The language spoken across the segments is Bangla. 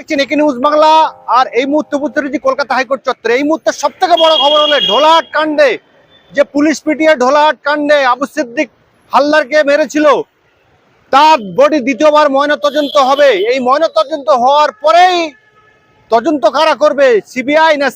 দেখছেন একে নিউজ বাংলা, আর এই মুহূর্তে উপস্থিত কলকাতা হাইকোর্ট চত্বরে। এই মুহূর্তে সব থেকে বড় খবর হলো ঢোলাহাট কাণ্ডে, যে পুলিশ পিটিয়ে ঢোলাহাট কাণ্ডে আবু সিদ্দিক হালদারকে মেরেছিল, তার বডি দ্বিতীয়বার ময়না তদন্ত হবে। এই ময়না তদন্ত হওয়ার পরেই তদন্ত কারা করবে সিবিআই না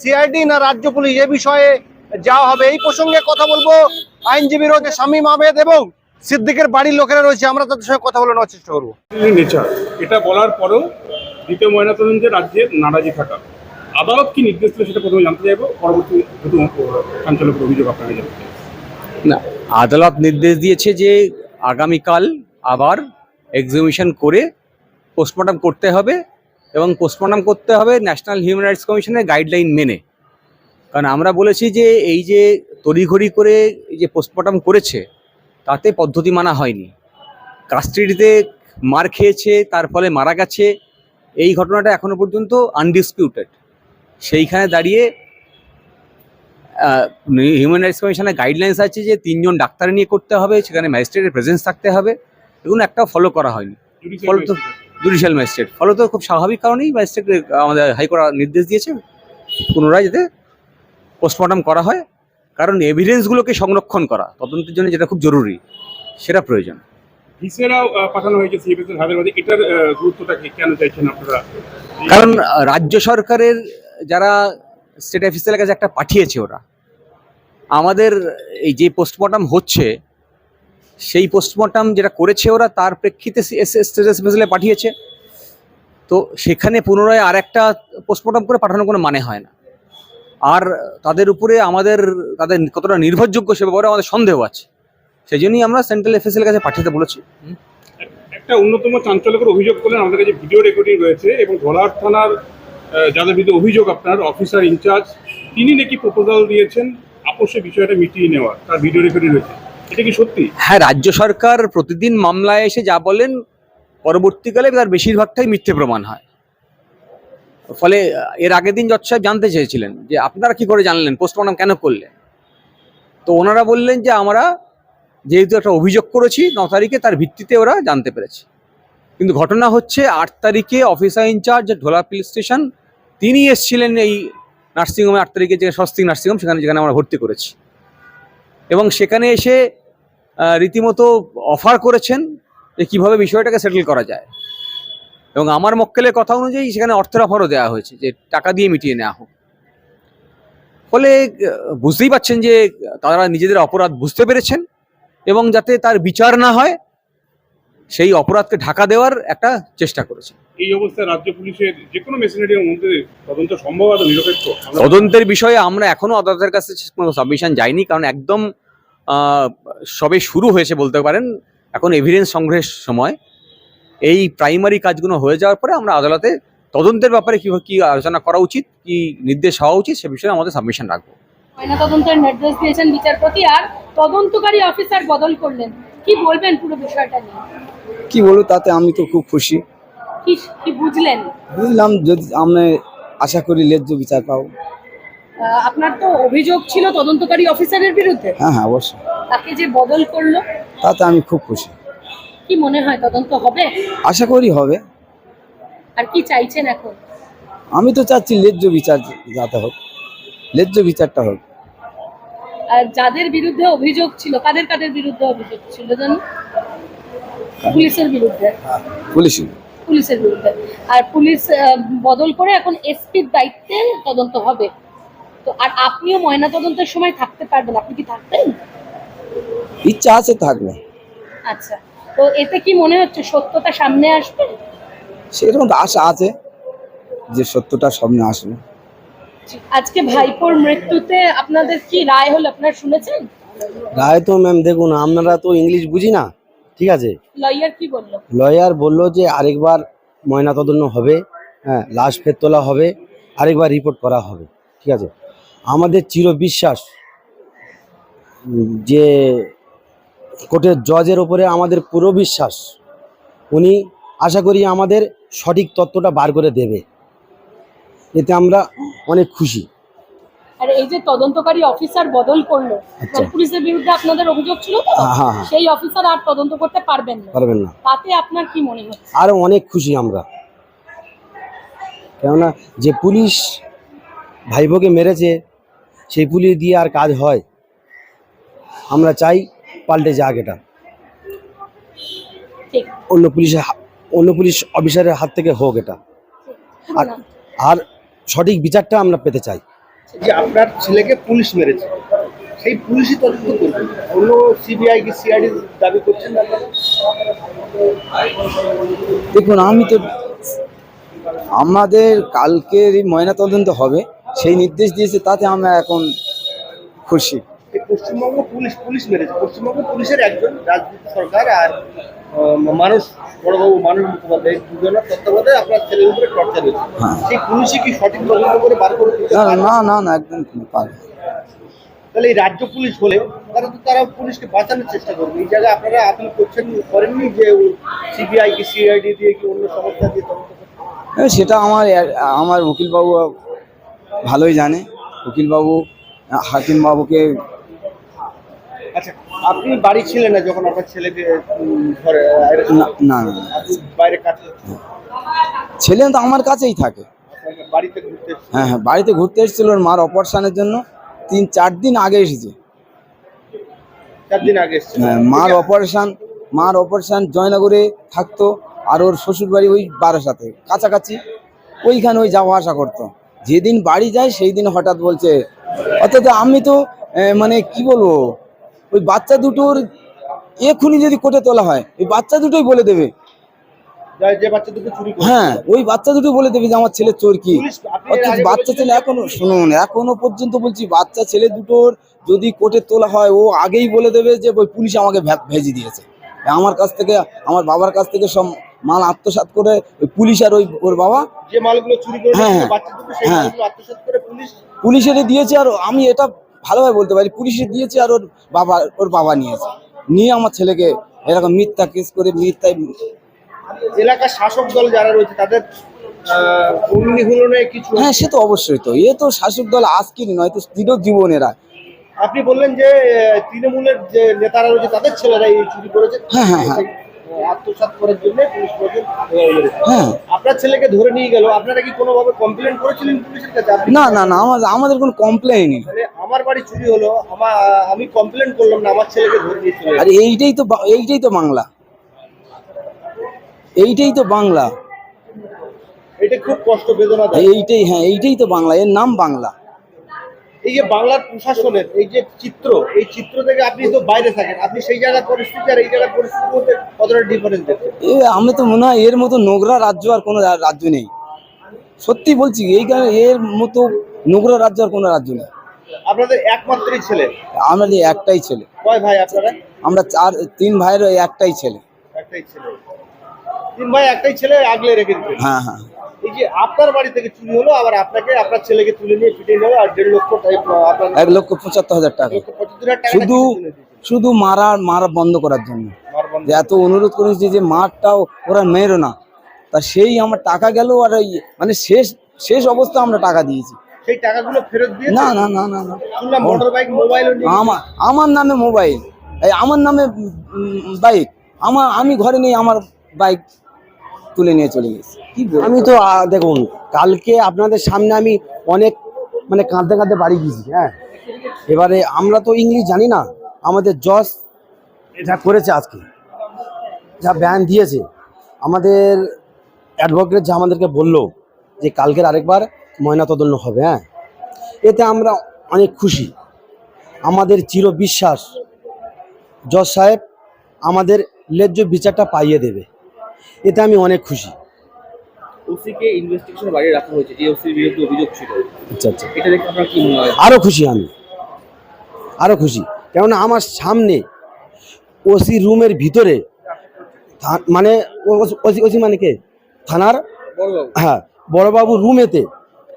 সিআইডি না রাজ্য পুলিশ, এ বিষয়ে যাওয়া হবে। এই প্রসঙ্গে কথা বলব আইনজীবী রয়েছে শামীম আহমেদ এবং সিদ্দিকের বাড়ির লোকেরা রয়েছে। আমরা তাদের সঙ্গে কথা বলে নেওয়ার চেষ্টা করব। এটা বলার পরেও দ্বিতীয় ময়নাতদন্তে রাজ্যের নারাজি থাকা। আদালত কি নির্দেশ দিল সেটা প্রথমে জানতে চাইব। পরবর্তী চাঞ্চল্যকর অভিযোগ আপনাকে জানতে। না, আদালত নির্দেশ দিয়েছে যে আগামীকাল আবার এক্সিবিশন করে পোস্টমর্টম করতে হবে এবং পোস্টমর্টম করতে হবে ন্যাশনাল হিউম্যান রাইটস কমিশনের গাইডলাইন মেনে। কারণ আমরা বলেছি যে এই যে তড়িঘড়ি করে এই যে পোস্টমর্টম করেছে, তাতে পদ্ধতি মানা হয়নি। কাস্টাডিতে মার খেয়েছে, তার ফলে মারা গেছে এই ঘটনাটা এখনও পর্যন্ত আনডিসপিউটেড সেইখানে দাঁড়িয়ে হিউম্যান রাইটস কমিশনের গাইডলাইন্স আছে যে তিনজন ডাক্তার নিয়ে করতে হবে সেখানে ম্যাজিস্ট্রেটের প্রেজেন্স থাকতে হবে। এগুলো একটাও ফলো করা হয়নি। Judicial ফলে তো magistrate। জুডিশিয়াল ম্যাজিস্ট্রেট ফলে তো খুব স্বাভাবিক কারণেই ম্যাজিস্ট্রেট আমাদের হাইকোর্ট নির্দেশ দিয়েছে পুনরায় যাতে পোস্টমর্টম করা হয়। কারণ এভিডেন্সগুলোকে সংরক্ষণ করা তদন্তের জন্য যেটা খুব জরুরি সেটা প্রয়োজন। ভিসেরাও পাঠানো হয়েছে সিএফএস এর হায়দ্রাবাদে এটার গুরুত্বটা কেন চাইছেন আপনারা? কারণ রাজ্য সরকারের যারা স্টেট অফিসের কাছে একটা পাঠিয়েছে ওরা, আমাদের এই যে পোস্টমর্টম হচ্ছে, সেই পোস্টমর্টম যেটা করেছে ওরা, তার প্রেক্ষিতে স্টেট অফিসে পাঠিয়েছে। তো সেখানে পুনরায় আর একটা পোস্টমর্টম করে পাঠানোর কোনো মানে হয় না। আর তাদের উপরে আমাদের, তাদের কতটা নির্ভরযোগ্য সে ব্যাপারে আমাদের সন্দেহ আছে। সেই জন্যই আমরা সেন্ট্রাল এফএসএল কাছে পাঠাতে বলেছি। একটা অন্যতম চাঞ্চল্যকর অভিযোগ করলেন আমাদের কাছে ভিডিও রেকর্ডিং রয়েছে এবং ধোলাহাট থানার যাদের বিরুদ্ধে অভিযোগ আপনার অফিসার ইনচার্জ তিনি নাকি প্রপোজাল দিয়েছেন আপোষে বিষয়টা মিটিয়ে নেওয়ার তার ভিডিও রেকর্ডিং রয়েছে। এটা কি সত্যি? হ্যাঁ রাজ্য সরকার প্রতিদিন মামলায় এসে যা বলেন পরবর্তীকালে তার বেশিরভাগটাই মিথ্যে প্রমাণ হয়। ফলে এর আগের দিন জজ সাহেব জানতে চেয়েছিলেন যে আপনারা কি করে জানলেন পোস্টমর্টম কেন করলেন? তো ওনারা বললেন যে আমরা যেহেতু একটা অভিযোগ করেছি, ন তারিখে তার ভিত্তিতে ওরা জানতে পেরেছে। কিন্তু ঘটনা হচ্ছে, আট তারিখে officer in charge Dhola police station, তিনি এসেছিলেন এই নার্সিংহোমে, আট তারিখে যে স্বস্তিক নার্সিংহোম, সেখানে যেখানে আমরা ভর্তি করেছি। এবং সেখানে এসে রীতিমতো অফার করেছেন যে কীভাবে বিষয়টাকে সেটেল করা যায়। এবং আমার মক্কেলের কথা অনুযায়ী সেখানে অর্থের অফারও দেওয়া হয়েছে, যে টাকা দিয়ে মিটিয়ে নেওয়া হোক। ফলে বুঝতেই পাচ্ছেন যে তারা নিজেদের অপরাধ বুঝতে পেরেছেন। এবং যাতে তার বিচার না হয় সেই অপরাধকে ঢাকা দেওয়ার একটা চেষ্টা করেছে। এই অবস্থায় রাজ্য পুলিশের যে কোনো মেশিনারির মধ্যে তদন্ত সম্ভব নিরপেক্ষ? তদন্তের বিষয়ে আমরা এখনও আদালতের কাছে কোনো সাবমিশন যাইনি কারণ একদম সবে শুরু হয়েছে বলতে পারেন। এখন এভিডেন্স সংগ্রহের সময়। এই প্রাইমারি কাজগুলো হয়ে যাওয়ার পরে আমরা আদালতে তদন্তের ব্যাপারে কি কি আলোচনা করা উচিত কি নির্দেশ হওয়া উচিত সে বিষয়ে আমাদের সাবমিশন রাখব। ময়নাতদন্তের নির্দেশ দিয়েছেন বিচারপতি আর তদন্তকারী অফিসার বদল করলেন। কি বলবেন পুরো বিষয়টা নিয়ে? কি বলব তাতে আমি তো খুব খুশি। কি বুঝলেন? বুঝলাম যদি আমরা আশা করি ন্যায্য বিচার পাবো। আপনার তো অভিযোগ ছিল তদন্তকারী অফিসারের বিরুদ্ধে? হ্যাঁ হ্যাঁ অবশ্যই। তাকে যে বদল করল? তাতে আমি খুব খুশি। কি মনে হয় তদন্ত হবে? আশা করি হবে। আর কি চাইছেন এখন? আমি তো চাচ্ছি ন্যায্য বিচার যাতে হোক। ন্যায্য বিচারটা হোক। আর যাদের বিরুদ্ধে অভিযোগ ছিল কাদের কাদের বিরুদ্ধে অভিযোগ ছিল জানো? পুলিশের বিরুদ্ধে। পুলিশই পুলিশের। বিরুদ্ধে। আর পুলিশ বদল করে এখন এসপির দায়িত্বে তদন্ত হবে। তো আর আপনিও ময়না তদন্তের সময় থাকতে পারবেন। আপনি কি থাকবেন? ইচ্ছা আছে থাকবে। আচ্ছা। তো এতে কি মনে হচ্ছে সত্যতা সামনে আসবে? সেরকম আশা আছে যে সত্যটা সামনে আসবে। আজকে ভাইপোর মৃত্যুতে আপনাদের কি রায় হলো? আপনারা শুনেছেন? রায় তো ম্যাম দেখুন আমরা তো ইংলিশ বুঝি না? ঠিক আছে? লয়ার কি বলল? লয়ার বলল যে আরেকবার ময়নাতদন্ত হবে হ্যাঁ লাশ ফের তোলা হবে আরেকবার রিপোর্ট করা হবে ঠিক আছে? আমাদের চির বিশ্বাস যে কোর্টের জজের ওপরে আমাদের পুরো বিশ্বাস উনি আশা করি আমাদের সঠিক তথ্যটা বার করে দেবে। এতে আমরা অনেক খুশি। আর এই যে তদন্তকারী অফিসার বদল করল আচ্ছা। পুলিশের বিরুদ্ধে আপনাদের অভিযোগ ছিল তো হ্যাঁ, হ্যাঁ, হ্যাঁ। সেই অফিসার আর তদন্ত করতে পারবেন না। পারবেন না। তাতে আপনার কি মনে হচ্ছে আরও অনেক খুশি আমরা। কেননা যে পুলিশ ভাইবোকে মেরেছে সেই পুলিশ দিয়ে আর কাজ হয়। আমরা চাই পাল্টে যাক এটা। ঠিক। অন্য পুলিশের অন্য পুলিশ অফিসারের হাত থেকে হোক এটা। আর আর সঠিক বিচারটা আমরা পেতে চাই। যে আপনার ছেলেকে পুলিশ মেরেছে সেই পুলিশই তদন্ত করবে। অন্য সিবিআই কি সিআইডি দাবি করছেন না? দেখুন আমি তো আমাদের কালকের ময়নাতদন্ত হবে সেই নির্দেশ দিয়েছে তাতে আমরা এখন খুশি। পশ্চিমবঙ্গ পুলিশ পুলিশ মেরেছে। পশ্চিমবঙ্গ পুলিশের একজন রাজনীতি সরকার আর মানুষ বড়বাবু মানুষ মুখোপাধ্যায় দুজনের তত্ত্বাবধানে আপনার ছেলের উপরে টর্চার হয়েছে হ্যাঁ। সেই পুলিশই কি সঠিক তদন্ত করে বার করে না না না একদম পারবে না। তাহলে এই রাজ্য পুলিশ হলে তারা তো তারা পুলিশকে বাঁচানোর চেষ্টা করবে এই জায়গায় আপনারা আপিল করছেন করেননি যে সিবিআই কি সিআইডি দিয়ে কি অন্য সংস্থা দিয়ে তদন্ত? সেটা আমার আমার উকিলবাবু ভালোই জানে উকিলবাবু হাকিমবাবুকে আচ্ছা আপনি বাড়ি ছিলেন না যখন আপনার ছেলেকে ধরে না না। বাইরে ছেলে তো আমার কাছেই থাকে। বাড়িতে ঘুরতে হ্যাঁ হ্যাঁ বাড়িতে ঘুরতে এসেছিল ওর মার অপারেশনের জন্য। তিন চার দিন আগে এসেছে। চার দিন আগে হ্যাঁ, মার অপারেশন মার অপারেশন জয়নগরে থাকতো আর ওর শ্বশুর বাড়ি ওই বারাসাতে কাছাকাছি। ওইখানে ওই যাওয়া আসা করতো। যেদিন বাড়ি যায় সেই দিন হঠাৎ বলছে অর্থাৎ আমি তো মানে কি বলব ওই বাচ্চা দুটোর এক্ষুনি যদি কোটে তোলা হয় ওই বাচ্চা দুটোই বলে দেবে হ্যাঁ ওই বাচ্চা দুটো বলে দেবে যে আমার ছেলে চোর কি অর্থাৎ বাচ্চা ছেলে এখনও শুনুন এখনও পর্যন্ত বলছি বাচ্চা ছেলে দুটোর যদি কোর্টে তোলা হয় ও আগেই বলে দেবে যে ওই পুলিশ আমাকে ভেজে দিয়েছে আমার কাছ থেকে আমার বাবার কাছ থেকে সব মাল আত্মসাৎ করে ওই পুলিশ আর ওই ওর বাবা যে মালগুলো চুরি করে হ্যাঁ, হ্যাঁ। হ্যাঁ। পুলিশের দিয়েছে আর আমি এটা ভালোভাবে বলতে পারি পুলিশে দিয়েছে আর ওর বাবা ওর বাবা নিয়েছে। নিয়ে আমার ছেলেকে এরকম মিথ্যা কেস করে মিথ্যায় এলাকার শাসক দল যারা রয়েছে তাদের কিছু হ্যাঁ সে তো অবশ্যই তো। এ তো শাসক দল আজকের নয় তো দৃঢ় জীবনেরা। আপনি বললেন যে তৃণমূলের যে নেতারা রয়েছে তাদের ছেলেরা এই চুরি করেছে। হ্যাঁ, হ্যাঁ, হ্যাঁ। আত্মসাৎ করার জন্য পুলিশ হ্যাঁ। আপনার ছেলেকে ধরে নিয়ে গেল আপনারা কি কোনোভাবে কমপ্লেন করেছিলেন পুলিশের কাছে? না না না আমাদের আমাদের কোনো কমপ্লেনই নেই। মানে আমার বাড়ি চুরি হলো আমার আমি কমপ্লেন করলাম না আমার ছেলেকে ধরে নিয়ে চলে আর এইটাই তো এইটাই তো বাংলা। এইটাই তো বাংলা। এটা খুব কষ্ট বেদনা এইটাই হ্যাঁ এইটাই তো বাংলা এর নাম বাংলা। এই যে বাংলার প্রশাসনের এই যে চিত্র এই চিত্র থেকে আপনি তো বাইরে থাকেন আপনি সেই জায়গার পরিস্থিতি আর এই জায়গার পরিস্থিতির মধ্যে কতটা ডিফারেন্স দেখছেন? এ আমি তো মনে হয় এর মতো নোংরা রাজ্য আর কোনো রাজ্য নেই। সত্যি বলছি এই কারণে এর মতো নোংরা রাজ্য আর কোনো রাজ্য নেই। আপনাদের একমাত্রই ছেলে? আমাদের একটাই ছেলে। কয় ভাই আপনারা? আমরা চার তিন ভাইয়ের ওই একটাই ছেলে। একটাই ছেলে। তিন ভাই একটাই ছেলে আগলে রেখে দিতেন। হ্যাঁ হ্যাঁ। এই যে আপনার বাড়ি থেকে চুরি হলো আবার আপনাকে আপনার ছেলেকে তুলে নিয়ে পিটে নেবে আর দেড় লক্ষ এক লক্ষ পঁচাত্তর হাজার টাকা। শুধু শুধু মারা মারা বন্ধ করার জন্য। যে এত অনুরোধ করেছি যে মারটাও ওরা মেরো না। তা সেই আমার টাকা গেল আর মানে শেষ শেষ অবস্থা আমরা টাকা দিয়েছি। সেই টাকাগুলো ফেরত দিয়ে না না না না না। শুনলাম মোটর বাইক মোবাইলও নিয়ে। আমার আমার নামে মোবাইল এই আমার নামে বাইক আমার আমি ঘরে নেই আমার বাইক তুলে নিয়ে চলে গেছি। কি বলব? আমি তো দেখুন কালকে আপনাদের সামনে আমি অনেক মানে কাঁদতে কাঁদতে বাড়ি গেছি হ্যাঁ। এবারে আমরা তো ইংলিশ জানি না। আমাদের জজ এটা করেছে আজকে। যা ব্যান দিয়েছে। আমাদের অ্যাডভোকেট যা আমাদেরকে বলল যে কালকের আরেকবার ময়নাতদন্ত হবে হ্যাঁ? এতে আমরা অনেক খুশি। আমাদের চির বিশ্বাস জজ সাহেব আমাদের ন্যায্য বিচারটা পাইয়ে দেবে। এতে আমি অনেক খুশি। ওসিকে ইনভেস্টিগেশনের বাইরে রাখা হয়েছে যে ওসির বিরুদ্ধে অভিযোগ ছিল। আচ্ছা আচ্ছা। এটা দেখে আপনার কি মনে হয় আরও খুশি আমি। আরও খুশি। কেননা আমার সামনে ওসি রুমের ভিতরে মানে ওসি ওসি মানে কে? থানার? হ্যাঁ বড়বাবু রুমেতে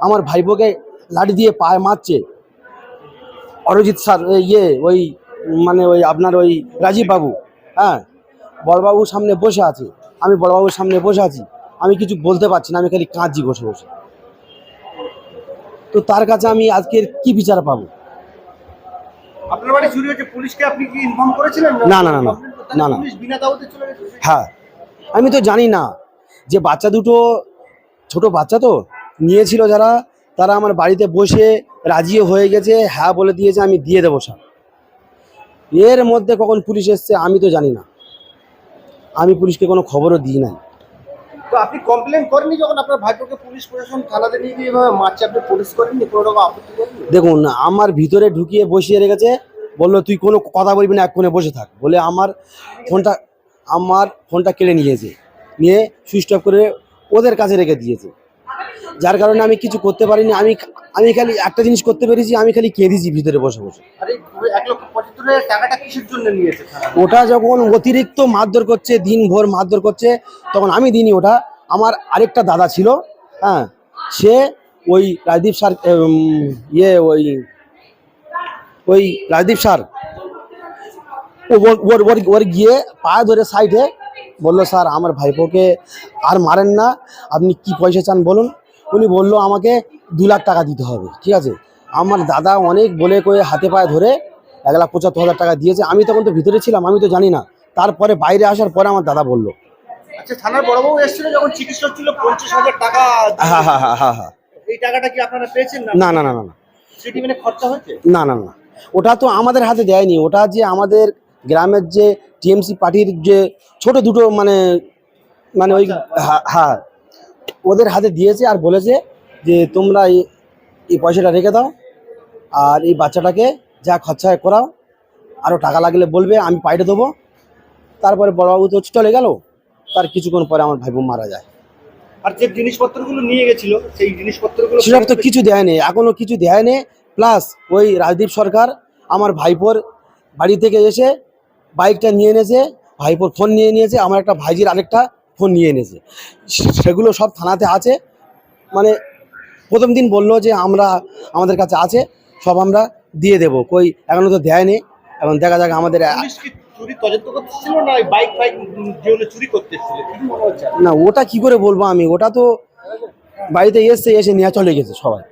আমার ভাইপোকে লাঠি দিয়ে পায়ে মারছে। অরিজিৎ স্যার ওই ইয়ে ওই মানে ওই আপনার ওই রাজীব বাবু হ্যাঁ? বড়বাবুর সামনে বসে আছে। আমি বড়বাবুর সামনে বসে আছি। আমি কিছু বলতে পারছি না আমি খালি কাঁদছি বসে বসে। তো তার কাছে আমি আজকের কি বিচার পাবো? আপনার বাড়ি চুরি হয়েছে পুলিশকে আপনি কি ইনফর্ম করেছিলেন? না, না, না, না। না, না। বিনা দাওয়াতে চলে গেছে? হ্যাঁ। আমি তো জানি না যে বাচ্চা দুটো ছোট বাচ্চা তো? নিয়েছিল যারা তারা আমার বাড়িতে বসে রাজিও হয়ে গেছে হ্যাঁ বলে দিয়েছে আমি দিয়ে দেবো স্যার। এর মধ্যে কখন পুলিশ এসছে আমি তো জানি না। আমি পুলিশকে কোনো খবরও দিই নাই। তো আপনি কমপ্লেন করেননি যখন আপনার ভাইপোকে পুলিশ প্রশাসন থানাতে নিয়ে গিয়ে এভাবে মারছে? আপনি পুলিশ করেননি? কোনো রকম আপত্তি করেননি? দেখুন আমার ভিতরে ঢুকিয়ে বসিয়ে রেখেছে বলল তুই কোনো কথা বলবি না এক কোণে বসে থাক। বলে আমার ফোনটা আমার ফোনটা কেড়ে নিয়েছে। নিয়ে সুইচ অফ করে ওদের কাছে রেখে দিয়েছে। যার কারণে আমি কিছু করতে পারিনি আমি আমি খালি একটা জিনিস করতে পেরেছি আমি খালি কেঁদেছি ভিতরে বসে বসে। ওটা যখন অতিরিক্ত মারধর করছে দিন ভোর মারধর করছে তখন আমি দিনই ওটা। আমার আরেকটা দাদা ছিল হ্যাঁ সে ওই রাজদীপ স্যার ইয়ে ওই ওই রাজদীপ স্যার ওর ওর ওর গিয়ে পা ধরে সাইডে বলল স্যার আমার ভাইপোকে আর মারেন না। আপনি কি পয়সা চান বলুন? উনি বলল আমাকে দু লাখ টাকা দিতে হবে ঠিক আছে? আমার দাদা অনেক বলে কয়ে হাতে পায়ে ধরে এক লাখ পঁচাত্তর হাজার টাকা দিয়েছে। আমি তখন তো ভিতরে ছিলাম আমি তো জানি না। তারপরে বাইরে আসার পরে আমার দাদা বলল। আচ্ছা থানার বড়বাবু এসেছিল যখন চিকিৎসক ছিল পঞ্চাশ হাজার টাকা হ্যাঁ হ্যাঁ হ্যাঁ হ্যাঁ হ্যাঁ। এই টাকাটা কি আপনারা পেয়েছেন না? না না না না না। সেটি মানে খরচা হয়েছে না না না ওটা তো আমাদের হাতে দেয়নি। ওটা যে আমাদের গ্রামের যে টিএমসি পার্টির যে ছোট দুটো মানে মানে ওই হ্যাঁ, হ্যাঁ। ওদের হাতে দিয়েছে আর বলেছে যে তোমরা এই- পয়সাটা রেখে দাও আর এই বাচ্চাটাকে যা খরচা করাও। আরও টাকা লাগলে বলবে আমি পাইটে দেবো। তারপরে বড়বাবু তো চলে গেল। তার কিছুক্ষণ পরে আমার ভাইবোন মারা যায়। আর যে জিনিসপত্রগুলো নিয়ে গেছিল সেই জিনিসপত্রগুলো সেসব তো কিছু দেয়নি এখনও কিছু দেয়নি প্লাস ওই রাজদীপ সরকার আমার ভাইপোর বাড়ি থেকে এসে বাইকটা নিয়ে এনেছে ভাইপোর ফোন নিয়ে নিয়েছে। আমার একটা ভাইজির আরেকটা ফোন নিয়ে এনেছে। সেগুলো সব থানাতে আছে। মানে প্রথম দিন বলল যে আমরা আমাদের কাছে আছে সব আমরা দিয়ে দেবো। কই এখনও তো দেয়নি। এখন দেখা যাক আমাদের না ওটা কি করে বলব আমি? ওটা তো বাড়িতে এসছে এসে নিয়ে চলে গেছে সবাই।